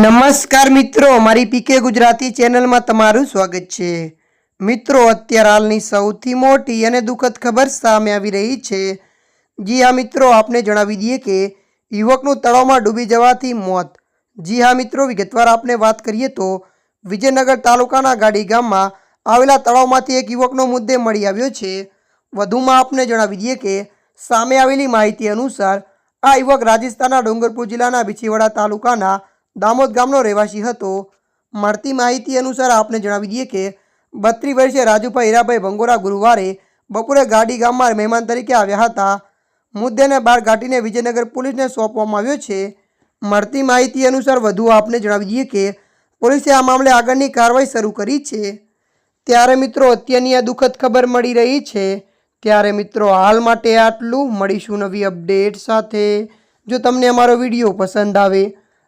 નમસ્કાર મિત્રો મારી પીકે ગુજરાતી ચેનલમાં તમારું સ્વાગત છે. મિત્રો, અત્યારે હાલની સૌથી મોટી અને દુઃખદ ખબર સામે આવી રહી છે. જી હા મિત્રો, આપને જણાવી દઈએ કે યુવકનું તળાવમાં ડૂબી જવાથી મોત. જી હા મિત્રો, વિગતવાર આપણે વાત કરીએ તો વિજયનગર તાલુકાના ગાડી ગામમાં આવેલા તળાવમાંથી એક યુવકનો મુદ્દે મળી આવ્યો છે. વધુમાં આપને જણાવી દઈએ કે સામે આવેલી માહિતી અનુસાર આ યુવક રાજસ્થાનના ડુંગરપુર જિલ્લાના બિછીવાડા તાલુકાના દામોદ ગામનો રહેવાસી હતો. મળતી માહિતી અનુસાર આપને જણાવી દઈએ કે, બત્રીસ વર્ષે રાજુભાઈ હીરાભાઈ ભંગોરા ગુરુવારે બપોરે ગાડી ગામમાં મહેમાન તરીકે આવ્યા હતા. મુદ્દેને બહાર કાઢીને વિજયનગર પોલીસને સોંપવામાં આવ્યો છે. મળતી માહિતી અનુસાર વધુ આપને જણાવી દઈએ કે, પોલીસે આ મામલે આગળની કાર્યવાહી શરૂ કરી છે. ત્યારે મિત્રો, અત્યારની આ દુઃખદ ખબર મળી રહી છે. ત્યારે મિત્રો, હાલ માટે આટલું. મળીશું નવી અપડેટ સાથે. જો તમને અમારો વીડિયો પસંદ આવે